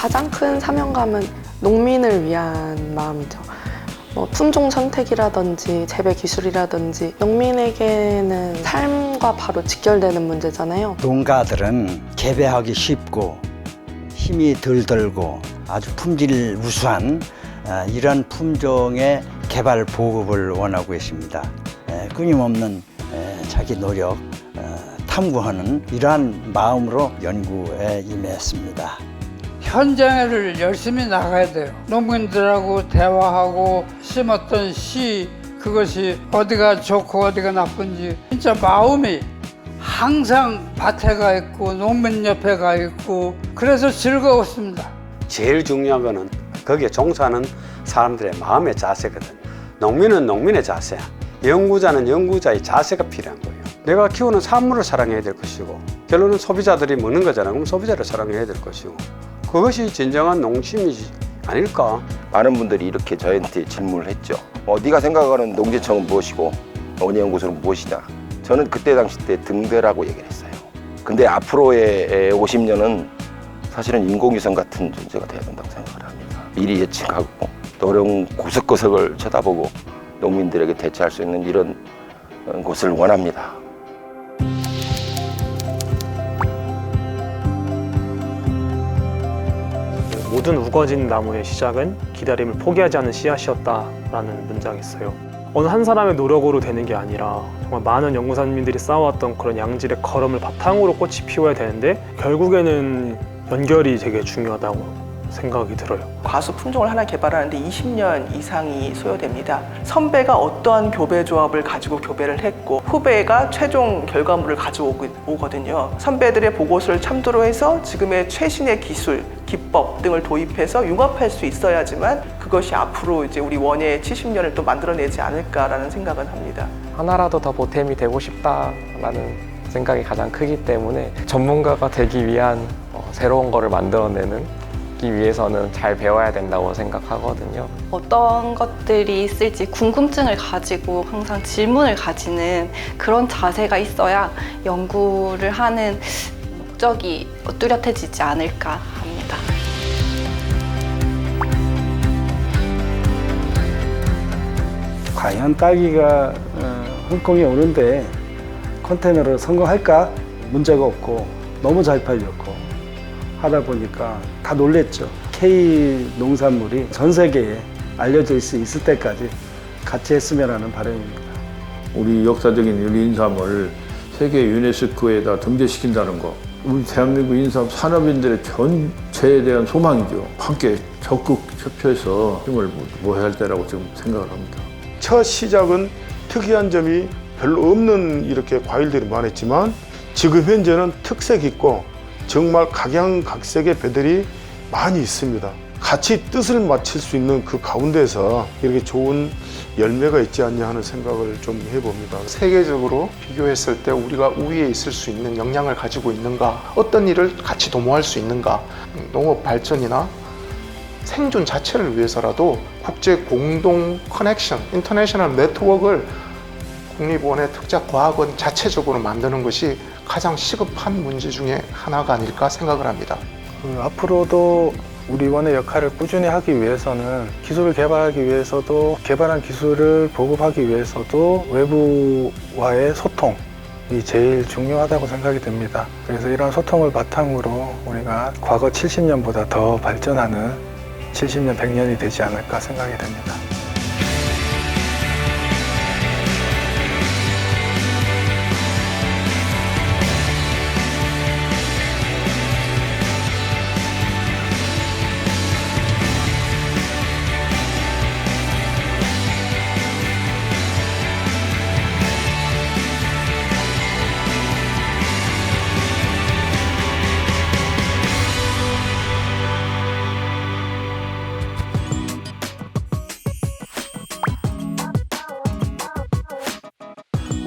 가장 큰 사명감은 농민을 위한 마음이죠. 뭐 품종 선택이라든지 재배 기술이라든지 농민에게는 삶과 바로 직결되는 문제잖아요. 농가들은 개배하기 쉽고 힘이 덜 들고 아주 품질 우수한 아, 이런 품종의 개발 보급을 원하고 있습니다. 에, 끊임없는 에, 자기 노력 어, 탐구하는 이러한 마음으로 연구에 임했습니다. 현장을 열심히 나가야 돼요. 농민들하고 대화하고 심었던 씨 그것이 어디가 좋고 어디가 나쁜지 진짜 마음이 항상 밭에 가 있고 농민 옆에 가 있고 그래서 즐거웠습니다. 제일 중요한 거는 거기에 종사하는 사람들의 마음의 자세거든. 농민은 농민의 자세야. 연구자는 연구자의 자세가 필요한 거예요. 내가 키우는 산물을 사랑해야 될 것이고, 결론은 소비자들이 먹는 거잖아. 그럼 소비자를 사랑해야 될 것이고, 그것이 진정한 농심이지 아닐까? 많은 분들이 이렇게 저한테 질문을 했죠. 어, 네가 생각하는 농지청은 무엇이고 원예연구소는 무엇이냐? 저는 그때 당시 때 등대라고 얘기를 했어요. 근데 앞으로의 50년은 사실은 인공위성 같은 존재가 돼야 된다고 생각을 합니다. 미리 예측하고 또 어려운 구석구석을 쳐다보고 농민들에게 대처할 수 있는 이런 어, 곳을 원합니다. 모든 우거진 나무의 시작은 기다림을 포기하지 않은 씨앗이었다라는 문장이 있어요. 어느 한 사람의 노력으로 되는 게 아니라 정말 많은 연구사님들이 쌓아왔던 그런 양질의 걸음을 바탕으로 꽃이 피워야 되는데 결국에는 연결이 되게 중요하다고 생각이 들어요. 과수 품종을 하나 개발하는데 20년 이상이 소요됩니다. 선배가 어떠한 교배 조합을 가지고 교배를 했고 후배가 최종 결과물을 가져오거든요. 선배들의 보고서를 참조로 해서 지금의 최신의 기술, 기법 등을 도입해서 융합할 수 있어야지만 그것이 앞으로 이제 우리 원예의 70년을 또 만들어내지 않을까라는 생각은 합니다. 하나라도 더 보탬이 되고 싶다라는 생각이 가장 크기 때문에 전문가가 되기 위한 어, 새로운 거를 만들어내는 기 위해서는 잘 배워야 된다고 생각하거든요. 어떤 것들이 있을지 궁금증을 가지고 항상 질문을 가지는 그런 자세가 있어야 연구를 하는 목적이 뚜렷해지지 않을까 합니다. 과연 딸기가 어, 홍콩에 오는데 컨테이너로 성공할까? 문제가 없고 너무 잘 팔렸고 하다 보니까 다 놀랬죠. K 농산물이 전 세계에 알려질 수 있을 때까지 같이 했으면 하는 바람입니다. 우리 역사적인 우리 인삼을 세계 유네스코에다 등재시킨다는 거 우리 대한민국 인삼 산업인들의 전체에 대한 소망이죠. 함께 적극 협조해서 힘을 모아야 할 때라고 지금 생각을 합니다. 첫 시작은 특이한 점이 별로 없는 이렇게 과일들이 많았지만 지금 현재는 특색 있고 정말 각양각색의 배들이 많이 있습니다. 같이 뜻을 맞출 수 있는 그 가운데서 이렇게 좋은 열매가 있지 않냐 하는 생각을 좀 해봅니다. 세계적으로 비교했을 때 우리가 우위에 있을 수 있는 역량을 가지고 있는가, 어떤 일을 같이 도모할 수 있는가, 농업 발전이나 생존 자체를 위해서라도 국제 공동 커넥션, 인터내셔널 네트워크를 국립원의 특작과학원 자체적으로 만드는 것이 가장 시급한 문제 중에 하나가 아닐까 생각을 합니다. 그 앞으로도 우리 원의 역할을 꾸준히 하기 위해서는 기술을 개발하기 위해서도 개발한 기술을 보급하기 위해서도 외부와의 소통이 제일 중요하다고 생각이 됩니다. 그래서 이런 소통을 바탕으로 우리가 과거 70년보다 더 발전하는 70년, 100년이 되지 않을까 생각이 됩니다.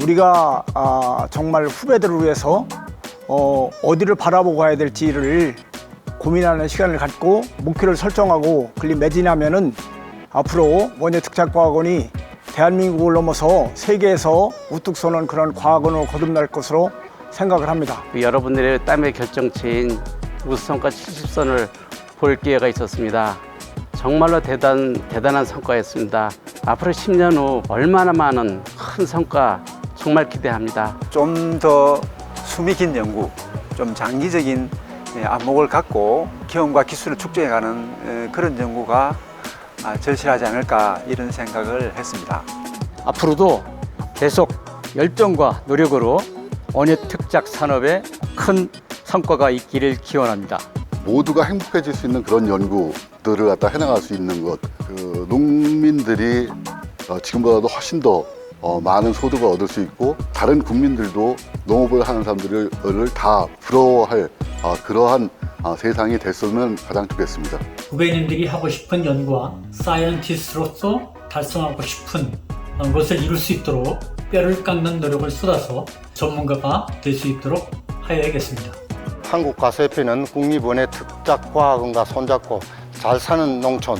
우리가 아, 정말 후배들을 위해서 어, 어디를 바라보고 가야 될지를 고민하는 시간을 갖고 목표를 설정하고 그리 매진하면은 앞으로 원예 특작과학원이 대한민국을 넘어서 세계에서 우뚝 서는 그런 과학원으로 거듭날 것으로 생각을 합니다. 여러분들의 땀의 결정체인 우수성과 70선을 볼 기회가 있었습니다. 정말로 대단, 대단한 성과였습니다. 앞으로 10년 후 얼마나 많은 큰 성과 정말 기대합니다. 좀 더 숨이 긴 연구, 좀 장기적인 예, 안목을 갖고 경험과 기술을 축적해가는 예, 그런 연구가 아, 절실하지 않을까 이런 생각을 했습니다. 앞으로도 계속 열정과 노력으로 원예 특작 산업에 큰 성과가 있기를 기원합니다. 모두가 행복해질 수 있는 그런 연구들을 갖다 해나갈 수 있는 것, 그 농민들이 어, 지금보다도 훨씬 더 어, 많은 소득을 얻을 수 있고 다른 국민들도 농업을 하는 사람들을 다 부러워할 어, 그러한 어, 세상이 됐으면 가장 좋겠습니다. 후배님들이 하고 싶은 연구와 사이언티스트로서 달성하고 싶은 것을 이룰 수 있도록 뼈를 깎는 노력을 쏟아서 전문가가 될 수 있도록 하여야겠습니다. 한국 가세피는 국립원의 특작과학원과 손잡고 잘 사는 농촌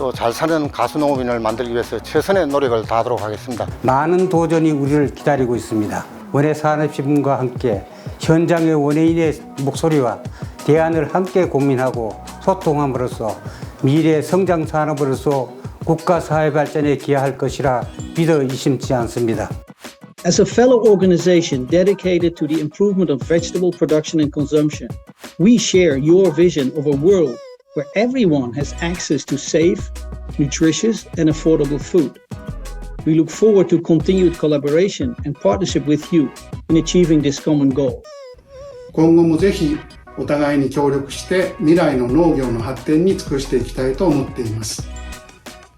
또 잘 사는 가수 농업인을 만들기 위해서 최선의 노력을 다하도록 하겠습니다. 많은 도전이 우리를 기다리고 있습니다. 원예 산업신문과 함께 현장의 원예인의 목소리와 대안을 함께 고민하고 소통함으로써 미래 성장 산업으로서 국가 사회 발전에 기여할 것이라 믿어 의심치 않습니다. As a fellow organization dedicated to the improvement of vegetable production and consumption, we share your vision of a world where everyone has access to safe, nutritious, and affordable food. We look forward to continued collaboration and partnership with you in achieving this common goal. 今後もぜひお互いに協力して未来の農業の発展に尽くしていきたいと思っています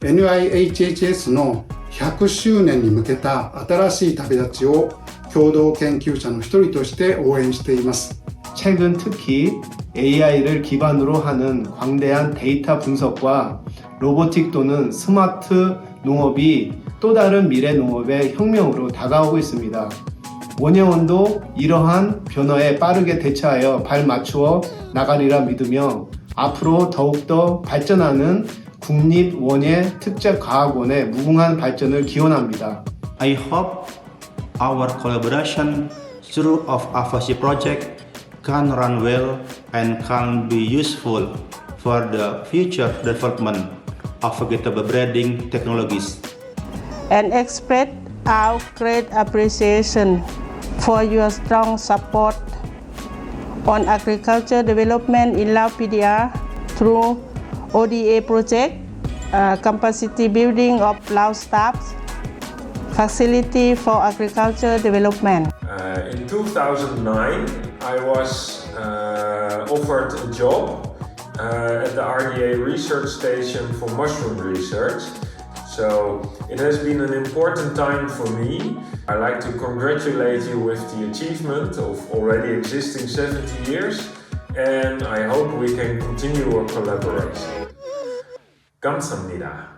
NIHHS の100周年に向けた新しい旅立ちを共同研究者の一人として応援しています 최근 특히 AI를 기반으로 하는 광대한 데이터 분석과 로보틱 또는 스마트 농업이 또 다른 미래 농업의 혁명으로 다가오고 있습니다. 원예원도 이러한 변화에 빠르게 대처하여 발 맞추어 나가리라 믿으며 앞으로 더욱더 발전하는 국립 원예 특작 과학원의 무궁한 발전을 기원합니다. I hope our collaboration through of AFASI project can run well and can be useful for the future development of vegetable breeding technologies. and express our great appreciation for your strong support on agriculture development in Laupedia through ODA project, uh, capacity building of Lao staffs, facility for agriculture development. Uh, in 2009, I was uh, offered a job uh, at the RDA Research Station for Mushroom Research. So it has been an important time for me. I'd like to congratulate you with the achievement of already existing 70 years and I hope we can continue our collaboration. 감사합니다.